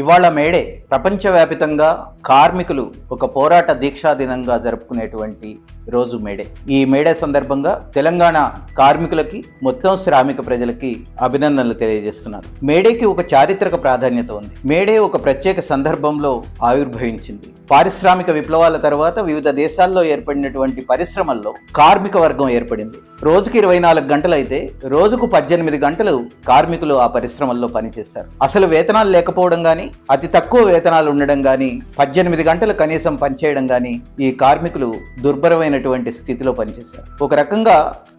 ఇవాళ మేడే ప్రపంచవ్యాపితంగా కార్మికులు ఒక పోరాట దీక్షా దినంగా జరుపుకునేటువంటి రోజు మేడే. ఈ మేడే సందర్భంగా తెలంగాణ కార్మికులకి మొత్తం శ్రామిక ప్రజలకి అభినందనలు తెలియజేస్తున్నారు. మేడేకి ఒక చారిత్రక ప్రాధాన్యత ఉంది. మేడే ఒక ప్రత్యేక సందర్భంలో ఆవిర్భవించింది. పారిశ్రామిక విప్లవాల తర్వాత వివిధ దేశాల్లో ఏర్పడినటువంటి పరిశ్రమల్లో కార్మిక వర్గం ఏర్పడింది. రోజుకి ఇరవై నాలుగు గంటలైతే రోజుకు పద్దెనిమిది గంటలు కార్మికులు ఆ పరిశ్రమల్లో పనిచేశారు. అసలు వేతనాలు లేకపోవడం కానీ అతి తక్కువ వేతనాలు ఉండడం కానీ పద్దెనిమిది గంటలు కనీసం పనిచేయడం కానీ ఈ కార్మికులు దుర్భరమైనటువంటి స్థితిలో పనిచేశారు. ఒక రకంగా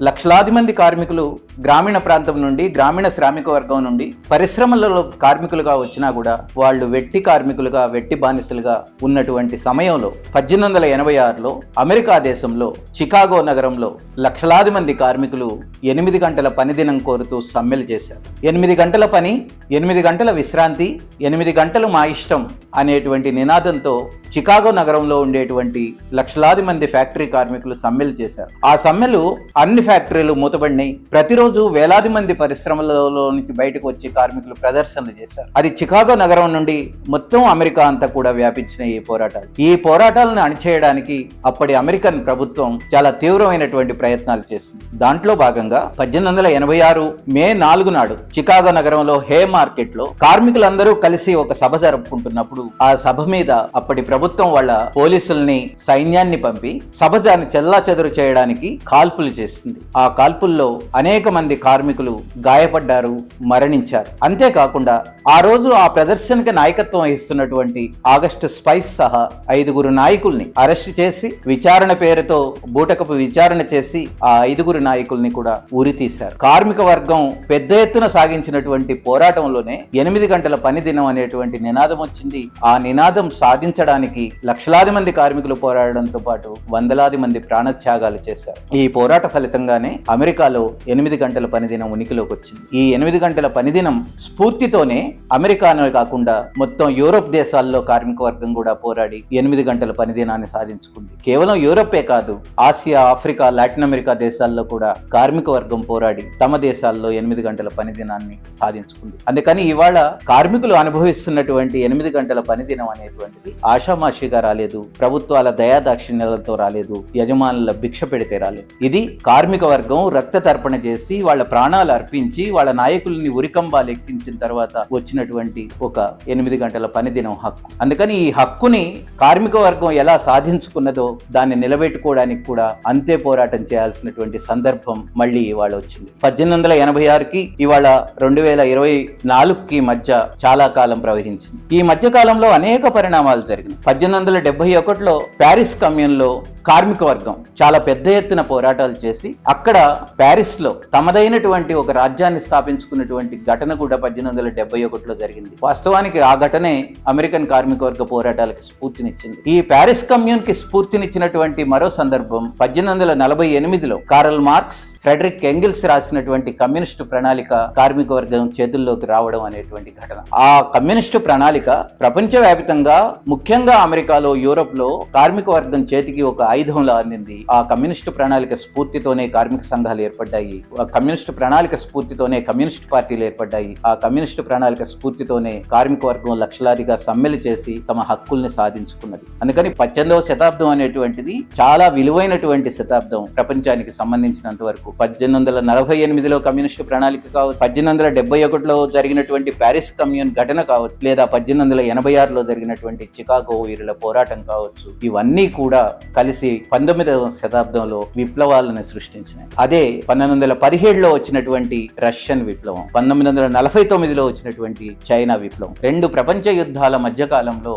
లక్షలాది మంది కార్మికులు గ్రామీణ ప్రాంతం నుండి గ్రామీణ శ్రామిక వర్గం నుండి పరిశ్రమలలో కార్మికులుగా వచ్చినా కూడా వాళ్ళు వెట్టి కార్మికులుగా వెట్టి బానిసలుగా ఉన్నటువంటి సమయంలో పద్దెనిమిది వందల ఎనభై ఆరులో అమెరికా దేశంలో చికాగో నగరంలో లక్షలాది మంది కార్మికులు ఎనిమిది గంటల పని దినం కోరుతూ సమ్మెలు చేశారు. ఎనిమిది గంటల పని ఎనిమిది గంటల విశ్రాంతి ఎనిమిది గంటలు మా ఇష్టం అనేటువంటి నినాదంతో చికాగో నగరంలో ఉండేటువంటి లక్షలాది మంది ఫ్యాక్టరీ కార్మికులు సమ్మెలు చేశారు. ఆ సమ్మెలు అన్ని ఫ్యాక్టరీలు మూతబడినాయి ప్రతిరోజు వేలాది మంది పరిశ్రమలలో నుంచి బయటకు వచ్చి కార్మికులు ప్రదర్శనలు చేశారు. అది చికాగో నగరం నుండి మొత్తం అమెరికా అంతా కూడా వ్యాపించిన ఈ పోరాటాలు. ఈ పోరాటాలను అణిచేయడానికి అప్పటి అమెరికన్ ప్రభుత్వం చాలా తీవ్రమైనటువంటి ప్రయత్నాలు చేసింది. దాంట్లో భాగంగా పద్దెనిమిది వందల ఎనభై ఆరు మే నాలుగు నాడు చికాగో నగరంలో హే మార్కెట్లో కార్మికులందరూ కలిసి ఒక సభ జరుపుకుంటున్నప్పుడు ఆ సభ మీద అప్పటి ప్రభుత్వం వాళ్ళ పోలీసుల్ని సైన్యాన్ని పంపి సభజాన్ని చెల్లా చెదరు చేయడానికి కాల్పులు చేసింది. ఆ కాల్పుల్లో అనేక మంది కార్మికులు గాయపడ్డారు మరణించారు. అంతేకాకుండా ఆ రోజు ఆ ప్రదర్శనకి నాయకత్వం వహిస్తున్నటువంటి ఆగస్టు స్పైస్ సహా ఐదుగురు నాయకుల్ని అరెస్ట్ చేసి విచారణ పేరుతో బూటకపు విచారణ చేసి ఆ ఐదుగురు నాయకుల్ని కూడా ఉరి తీశారు. కార్మిక వర్గం పెద్ద ఎత్తున సాగించినటువంటి పోరాటంలోనే ఎనిమిది గంటల పని దినం అనేటువంటి నినాదం వచ్చింది. ఆ నినాదం సాధించడానికి లక్షలాది మంది కార్మికులు పోరాడడంతో పాటు వందలాది మంది ప్రాణత్యాగాలు చేశారు. ఈ పోరాట ఫలితంగానే అమెరికాలో ఎనిమిది గంటల పని దినం ఉనికిలోకి వచ్చింది. ఈ ఎనిమిది గంటల పని దినం స్ఫూర్తితోనే అమెరికానే కాకుండా మొత్తం యూరోప్ దేశాల్లో కార్మిక వర్గం కూడా పోరాడి ఎనిమిది గంటల పనిదినాన్ని సాధించుకుంది. కేవలం యూరోపే కాదు ఆసియా ఆఫ్రికా లాటిన్ అమెరికా దేశాల్లో కూడా కార్మిక వర్గం పోరాడి తమ దేశాల్లో ఎనిమిది గంటల పనిదినాన్ని సాధించుకుంది. అందుకని ఇవాళ కార్మికులు అనుభవిస్తున్నటువంటి ఎనిమిది గంటల పనిదినం అనేటువంటిది ఆషామాషిగా రాలేదు ప్రభుత్వాల దయాదాక్షిణ్యాలతో రాలేదు యజమానుల భిక్ష పెడితే రాలేదు. ఇది కార్మిక వర్గం రక్త తర్పణ చేసి వాళ్ళ ప్రాణాలు అర్పించి వాళ్ళ నాయకుల్ని ఉరికంబాలు ఎక్కించిన తర్వాత వచ్చినటువంటి ఒక ఎనిమిది గంటల పనిదినం హక్కు. అందుకని ఈ హక్కుని కార్మిక వర్గం ఎలా సాధించుకున్నదో దాన్ని నిలబెట్టుకోవడానికి కూడా అంతే పోరాటం చేయాల్సినటువంటి సందర్భం మళ్ళీ ఇవాళ వచ్చింది. పద్దెనిమిది వందల ఎనభై ఆరుకి ఇవాళ రెండు వేల ఇరవై నాలుగుకి మధ్య చాలా కాలం ప్రవహించింది. ఈ మధ్య కాలంలో అనేక పరిణామాలు జరిగినాయి. పద్దెనిమిది వందల డెబ్బై ఒకటిలో ప్యారిస్ కమ్యూన్లో కార్మిక వర్గం చాలా పెద్ద ఎత్తున పోరాటాలు చేసి అక్కడ ప్యారిస్లో తమదైనటువంటి ఒక రాజ్యాన్ని స్థాపించుకున్నటువంటి ఘటన కూడా పద్దెనిమిది వందల డెబ్బై ఒకటిలో జరిగింది. వాస్తవానికి ఆ ఘటనే అమెరికన్ కార్మిక వర్గ పోరాటాలకి స్ఫూర్తినిచ్చింది. ఈ ప్యారిస్ కమ్యూన్కి స్ఫూర్తినిచ్చినటువంటి మరో సందర్భం పద్దెనిమిది వందల నలభై ఎనిమిదిలో కారల్ మార్క్స్ ఫ్రెడరిక్ ఎంగిల్స్ రాసినటువంటి కమ్యూనిస్టు ప్రణాళిక కార్మిక వర్గం చేతుల్లోకి రావడం అనేటువంటి ఘటన. ఆ కమ్యూనిస్టు ప్రణాళిక ప్రపంచవ్యాప్తంగా ముఖ్యంగా అమెరికాలో యూరోప్లో కార్మిక వర్గం చేతికి ఒక ఆయుధంలా అందింది. ఆ కమ్యూనిస్టు ప్రణాళిక స్ఫూర్తితోనే కార్మిక సంఘాలు ఏర్పడ్డాయి. కమ్యూనిస్టు ప్రణాళిక స్ఫూర్తితోనే కమ్యూనిస్ట్ పార్టీలు ఏర్పడ్డాయి. ఆ కమ్యూనిస్టు ప్రణాళిక స్ఫూర్తితోనే కార్మిక వర్గం లక్షలాదిగా సమ్మెలు చేసి తమ హక్కుల్ని సాధించుకున్నది. అందుకని పద్దెనిమిదవ శతాబ్దం అనేటువంటిది చాలా విలువైనటువంటి శతాబ్దం ప్రపంచానికి సంబంధించినంత వరకు. పద్దెనిమిది వందల నలభై ఎనిమిదిలో కమ్యూనిస్టు ప్రణాళిక కావచ్చు పద్దెనిమిది వందల డెబ్బై ఒకటిలో జరిగినటువంటి ప్యారిస్ కమ్యూన్ ఘటన కావచ్చు లేదా పద్దెనిమిది వందల ఎనభై ఆరులో జరిగినటువంటి చికాగో వీరుల పోరాటం కావచ్చు ఇవన్నీ కూడా కలిసి పంతొమ్మిదవ శతాబ్దంలో విప్లవాలను సృష్టించినాయి. అదే పంతొమ్మిది వందల పదిహేడులో వచ్చినటువంటి రష్యన్ విప్లవం పంతొమ్మిది వందల నలభై తొమ్మిదిలో వచ్చినటువంటి చైనా విప్లవం రెండు ప్రపంచ యుద్ధాల మధ్య కాలంలో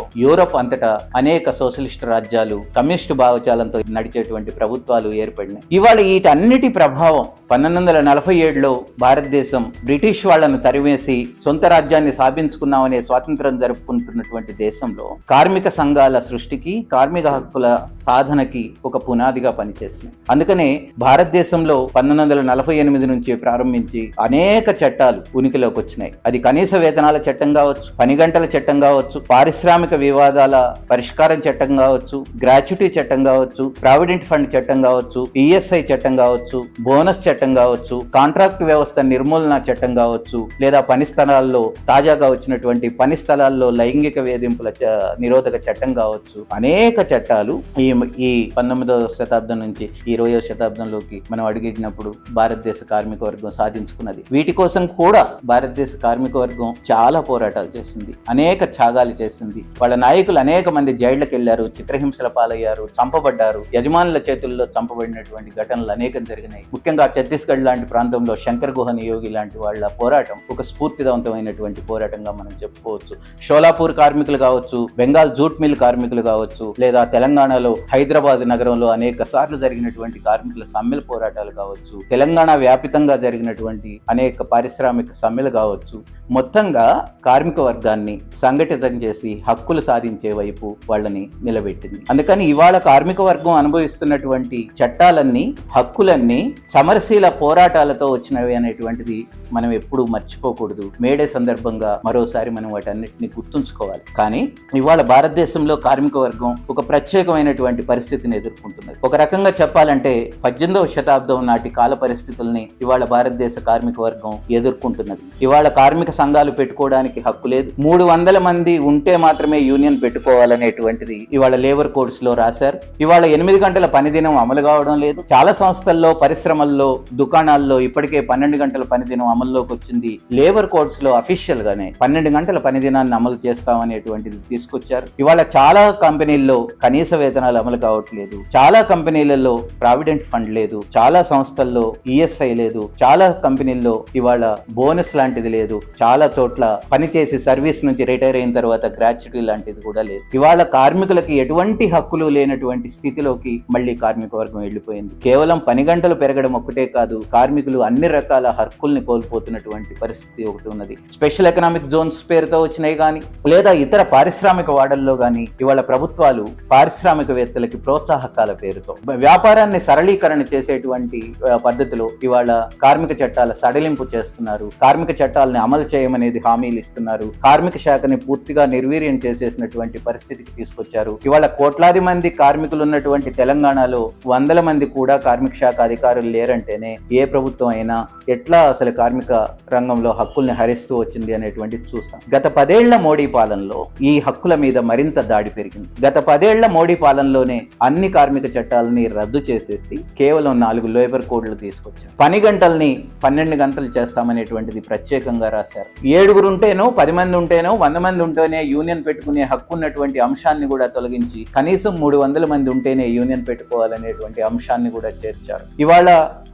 అంతటా అనేక సోషలిస్ట్ రాజ్యాలు కమ్యూనిస్టు భావజాలంతో నడిచేటువంటి ప్రభుత్వాలు ఏర్పడినాయి. ఇవాళ వీటన్నిటి ప్రభావం పంతొమ్మిది వందల నలభై ఏడులో భారతదేశం బ్రిటిష్ వాళ్ళను తరివేసి సొంత రాజ్యాన్ని స్థాపించుకున్నామనే స్వాతంత్రం జరుపుకుంటున్నటువంటి దేశంలో కార్మిక సంఘాల సృష్టికి కార్మిక హక్కుల సాధనకి ఒక పునాదిగా పనిచేసింది. అందుకనే భారతదేశంలో పంతొమ్మిది వందల నలభై ఎనిమిది నుంచి ప్రారంభించి అనేక చట్టాలు ఉనికిలోకి వచ్చినాయి. అది కనీస వేతనాల చట్టం కావచ్చు పని గంటల చట్టం కావచ్చు పారిశ్రామిక వివాదాల పరిష్కారం చట్టం కావచ్చు గ్రాచ్యుటీ చట్టం కావచ్చు ప్రావిడెంట్ ఫండ్ చట్టం కావచ్చు ఈఎస్ఐ చట్టం కావచ్చు బోనస్ చట్టం కావచ్చు కాంట్రాక్ట్ వ్యవస్థ నిర్మూలన చట్టం కావచ్చు లేదా పని స్థలాల్లో తాజాగా వచ్చినటువంటి పని స్థలాల్లో లైంగిక వేధింపుల చ- నిరోధక చట్టం కావచ్చు. అనేక చట్టాలు ఈ ఈ పంతొమ్మిదవ శతాబ్దం నుంచి ఇరవయో శతాబ్దంలోకి మనం అడిగినప్పుడు భారతదేశ కార్మిక వర్గం సాధించుకున్నది. వీటి కోసం కూడా భారతదేశ కార్మిక వర్గం చాలా పోరాటాలు చేసింది. అనేక త్యాగాలు చేసింది. వాళ్ళ నాయకులు అనేక మంది జైళ్ళకు వెళ్ళారు చిత్రహింసల పాలయ్యారు చంపబడ్డారు. యజమానుల చేతుల్లో చంపబడినటువంటి ఘటనలు అనేకం జరిగినాయి. ముఖ్యంగా ఛత్తీస్గఢ్ లాంటి ప్రాంతంలో శంకర్ గుహ నియోగి లాంటి వాళ్ళ పోరాటం ఒక స్ఫూర్తిదవంతమైనటువంటి పోరాటంగా మనం చెప్పుకోవచ్చు. షోలాపూర్ కార్మికులు కావచ్చు బెంగాల్ జూట్ మిల్ కార్మికులు కావచ్చు లేదా తెలంగాణలో హైదరాబాద్ నగరంలో అనేక సార్లు జరిగినటువంటి కార్మికుల సమ్మెల పోరాటాలు కావచ్చు తెలంగాణ వ్యాపితంగా జరిగినటువంటి అనేక పారిశ్రామిక సమ్మెలు కావచ్చు మొత్తంగా కార్మిక వర్గాన్ని సంఘటితం చేసి హక్కులు సాధించే వైపు వాళ్ళని నిలబెట్టింది. అందుకని ఇవాళ కార్మిక వర్గం అనుభవిస్తున్నటువంటి చట్టాలన్నీ హక్కులన్నీ సమరశీల పోరాటాలతో వచ్చినవి అనేటువంటిది మనం ఎప్పుడూ మర్చిపోకూడదు. మేడే సందర్భంగా మరోసారి మనం వాటన్నిటిని గుర్తుంచుకోవాలి. కానీ ఇవాళ భారతదేశంలో కార్మిక వర్గం ఒక ప్రత్యేకమైనటువంటి పరిస్థితిని ఎదుర్కొంటున్నది. ఒక రకంగా చెప్పాలంటే పద్దెనిమిదవ శతాబ్దం నాటి కాల పరిస్థితుల్ని ఇవాళ భారతదేశ కార్మిక వర్గం ఎదుర్కొంటున్నది. ఇవాళ కార్మిక సంఘాలు పెట్టుకోవడానికి హక్కు లేదు. మూడు వందల మంది ఉంటే మాత్రమే యూనియన్ పెట్టుకోవాలనేటువంటిది ఇవాళ లేబర్ కోడ్స్లో రాశారు. ఇవాళ ఎనిమిది గంటల పని దినం అమలు కావడం లేదు. చాలా సంస్థల్లో పరిశ్రమ పరిశ్రమల్లో దుకాణాల్లో ఇప్పటికే పన్నెండు గంటల పనిదినం అమల్లోకి వచ్చింది లేబర్ కోడ్స్లో అఫీషియల్ గానే పన్నెండు గంటల పని దినాన్ని అమలు చేస్తామనేటువంటిది తీసుకొచ్చారు. ఇవాళ చాలా కంపెనీల్లో కనీస వేతనాలు అమలు కావట్లేదు. చాలా కంపెనీలలో ప్రావిడెంట్ ఫండ్ లేదు. చాలా సంస్థల్లో ఈఎస్ఐ లేదు. చాలా కంపెనీల్లో ఇవాళ బోనస్ లాంటిది లేదు. చాలా చోట్ల పనిచేసి సర్వీస్ నుంచి రిటైర్ అయిన తర్వాత గ్రాచ్యుటీ లాంటిది కూడా లేదు. ఇవాళ కార్మికులకి ఎటువంటి హక్కులు లేనటువంటి స్థితిలోకి మళ్ళీ కార్మిక వర్గం వెళ్ళిపోయింది. కేవలం పని గంటలు పెరగడం ఒక్కటే కాదు కార్మికులు అన్ని రకాల హక్కుల్ని కోల్పోతున్నటువంటి పరిస్థితి ఒకటి ఉన్నది. స్పెషల్ ఎకనామిక్ జోన్స్ పేరుతో వచ్చినాయి కానీ లేదా ఇతర పారిశ్రామిక వాడల్లో కానీ ఇవాళ ప్రభుత్వాలు పారిశ్రామికవేత్తలకి ప్రోత్సాహకాల పేరుతో వ్యాపారాన్ని సరళీకరణ చేసేటువంటి పద్ధతిలో ఇవాళ కార్మిక చట్టాల సడలింపు చేస్తున్నారు. కార్మిక చట్టాలని అమలు చేయమనేది హామీలు ఇస్తున్నారు. కార్మిక శాఖని పూర్తిగా నిర్వీర్యం చేసేసినటువంటి పరిస్థితికి తీసుకొచ్చారు. ఇవాళ కోట్లాది మంది కార్మికులు ఉన్నటువంటి తెలంగాణలో వందల మంది కూడా కార్మిక శాఖ అధికారులు లేరంటేనే ఏ ప్రభుత్వం అయినా ఎట్లా అసలు కార్మిక రంగంలో హక్కుల్ని హరిస్తూ వచ్చింది అనేటువంటిది చూస్తాం. గత పదేళ్ళ మోడీ పాలనలో ఈ హక్కుల మీద మరింత దాడి పెరిగింది. గత పదేళ్ళ మోడీ పాలనలోనే అన్ని కార్మిక చట్టాలని రద్దు చేసేసి కేవలం నాలుగు లేబర్ కోడ్లు తీసుకొచ్చారు. పని గంటల్ని పన్నెండు గంటలు చేస్తామనేటువంటిది ప్రత్యేకంగా రాశారు. ఏడుగురు ఉంటేనో పది మంది ఉంటేనో వంద మంది ఉంటేనే యూనియన్ పెట్టుకునే హక్కు ఉన్నటువంటి అంశాన్ని కూడా తొలగించి కనీసం మూడు వందల మంది ఉంటేనే యూనియన్ పెట్టుకోవాలనేటువంటి అంశాన్ని కూడా చేర్చారు. ఇవాళ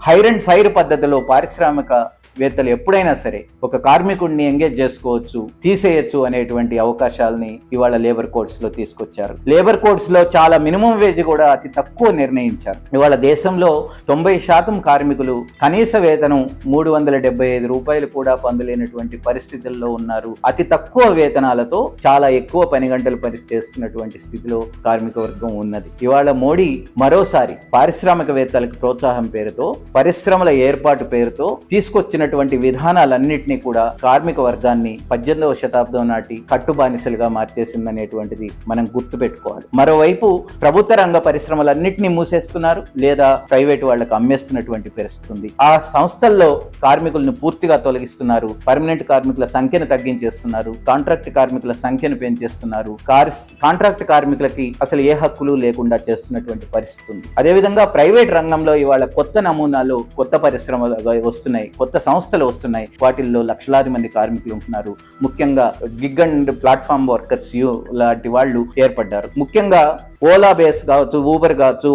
హైర్ అండ్ ఫైర్ పద్ధతిలో పారిశ్రామిక వేత్తలు ఎప్పుడైనా సరే ఒక కార్మికుడిని ఎంగేజ్ చేసుకోవచ్చు తీసేయచ్చు అనేటువంటి అవకాశాలని ఇవాళ లేబర్ కోడ్స్లో తీసుకొచ్చారు. లేబర్ కోడ్స్లో చాలా మినిమం వేజ్ కూడా అతి తక్కువ నిర్ణయించారు. ఇవాళ దేశంలో తొంభై శాతం కార్మికులు కనీస వేతనం మూడు వందల డెబ్బై ఐదు రూపాయలు కూడా పొందలేనటువంటి పరిస్థితుల్లో ఉన్నారు. అతి తక్కువ వేతనాలతో చాలా ఎక్కువ పని గంటలు పని చేస్తున్నటువంటి స్థితిలో కార్మిక వర్గం ఉన్నది. ఇవాళ మోడీ మరోసారి పారిశ్రామికవేత్తలకు ప్రోత్సాహం పేరుతో పరిశ్రమల ఏర్పాటు పేరుతో తీసుకొచ్చిన ఉన్నటువంటి విధానాలన్నింటినీ కూడా కార్మిక వర్గాన్ని పద్దెనిమిదవ శతాబ్దం నాటి కట్టుబానిసలుగా మార్చేసిందనేటువంటిది మనం గుర్తుపెట్టుకోవాలి. మరోవైపు ప్రభుత్వ రంగ పరిశ్రమలన్నింటినీ మూసేస్తున్నారు లేదా ప్రైవేట్ వాళ్ళకు అమ్మేస్తున్నటువంటి పరిస్థితుంది. ఆ సంస్థల్లో కార్మికులను పూర్తిగా తొలగిస్తున్నారు. పర్మనెంట్ కార్మికుల సంఖ్యను తగ్గించేస్తున్నారు. కాంట్రాక్ట్ కార్మికుల సంఖ్యను పెంచేస్తున్నారు. కార్ కాంట్రాక్ట్ కార్మికులకి అసలు ఏ హక్కులు లేకుండా చేస్తున్నటువంటి పరిస్థితి ఉంది అదేవిధంగా ప్రైవేట్ రంగంలో ఇవాళ కొత్త నమూనాలు కొత్త పరిశ్రమలు వస్తున్నాయి. కొత్త సంస్థలు వస్తున్నాయి. వాటిల్లో లక్షలాది మంది కార్మికులు ఉంటున్నారు. ముఖ్యంగా గిగ్ అండ్ ప్లాట్ఫామ్ వర్కర్స్ యు లాంటి వాళ్ళు ఏర్పడ్డారు. ముఖ్యంగా ఓలా బేస్ కావచ్చు ఊబర్ కావచ్చు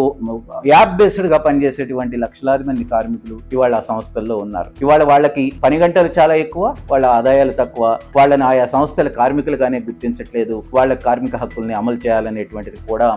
యాప్ బేస్డ్గా పనిచేసేటువంటి లక్షలాది మంది కార్మికులు ఇవాళ ఆ సంస్థల్లో ఉన్నారు. ఇవాళ వాళ్ళకి పని గంటలు చాలా ఎక్కువ వాళ్ళ ఆదాయాలు తక్కువ వాళ్ళని ఆయా సంస్థల కార్మికులుగానే గుర్తించట్లేదు వాళ్ళ కార్మిక హక్కుల్ని అమలు చేయాలనేటువంటిది కూడా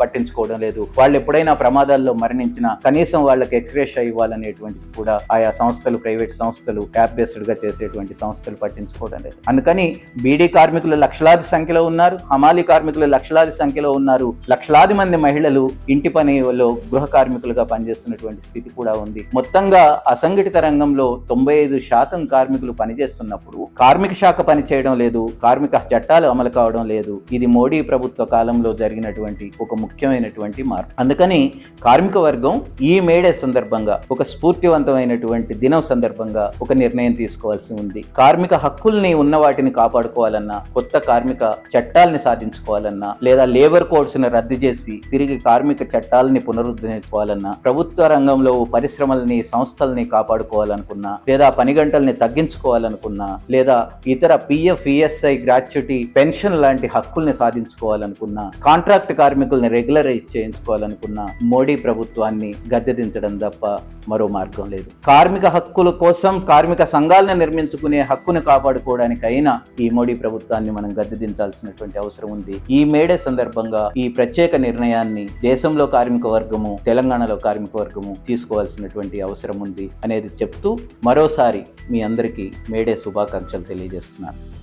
పట్టించుకోవడం లేదు. వాళ్ళు ఎప్పుడైనా ప్రమాదాల్లో మరణించినా కనీసం వాళ్ళకి ఎక్స్రేషా ఇవ్వాలనేటువంటిది కూడా ఆయా సంస్థలు ప్రైవేట్ సంస్థలు యాప్ బేస్డ్గా చేసేటువంటి సంస్థలు పట్టించుకోవడం లేదు. అందుకని బీడీ కార్మికులు లక్షలాది సంఖ్యలో ఉన్నారు హమాలి కార్మికులు లక్షలాది సంఖ్యలో ఉన్నారు. లక్షలాది మంది మహిళలు ఇంటి పనిలో గృహ కార్మికులుగా పనిచేస్తున్నటువంటి స్థితి కూడా ఉంది. మొత్తంగా అసంఘటిత రంగంలో తొంభై ఐదు శాతం కార్మికులు పనిచేస్తున్నప్పుడు కార్మిక శాఖ పనిచేయడం లేదు కార్మిక చట్టాలు అమలు కావడం లేదు. ఇది మోడీ ప్రభుత్వ కాలంలో జరిగినటువంటి ఒక ముఖ్యమైనటువంటి మార్పు. అందుకని కార్మిక వర్గం ఈ మేడే సందర్భంగా ఒక స్ఫూర్తివంతమైనటువంటి దినం సందర్భంగా సందర్భంగా ఒక నిర్ణయం తీసుకోవాల్సి ఉంది. కార్మిక హక్కుల్ని ఉన్న వాటిని కాపాడుకోవాలన్నా కొత్త కార్మిక చట్టాలని సాధించుకోవాలన్నా లేదా లేబర్ కోడ్స్ని రద్దు చేసి తిరిగి కార్మిక చట్టాలని పునరుద్ధరించుకోవాలన్నా ప్రభుత్వ రంగంలో పరిశ్రమల్ని సంస్థల్ని కాపాడుకోవాలనుకున్నా లేదా పని గంటల్ని తగ్గించుకోవాలనుకున్నా లేదా ఇతర పిఎఫ్ ఈఎస్ఐ గ్రాట్యుటీ పెన్షన్ లాంటి హక్కుల్ని సాధించుకోవాలనుకున్నా కాంట్రాక్ట్ కార్మికుల్ని రెగ్యులరైజ్ చేయించుకోవాలనుకున్నా మోడీ ప్రభుత్వాన్ని గద్దెదించడం తప్ప మరో మార్గం లేదు. కార్మిక హక్కులు కోసం కార్మిక సంఘాలను నిర్మించుకునే హక్కును కాపాడుకోవడానికైనా ఈ మోడీ ప్రభుత్వాన్ని మనం గద్దెదించాల్సినటువంటి అవసరం ఉంది. ఈ మేడే సందర్భంగా ఈ ప్రత్యేక నిర్ణయాన్ని దేశంలో కార్మిక వర్గము తెలంగాణలో కార్మిక వర్గము తీసుకోవాల్సినటువంటి అవసరం ఉంది అనేది చెప్తూ మరోసారి మీ అందరికీ మేడే శుభాకాంక్షలు తెలియజేస్తున్నాను.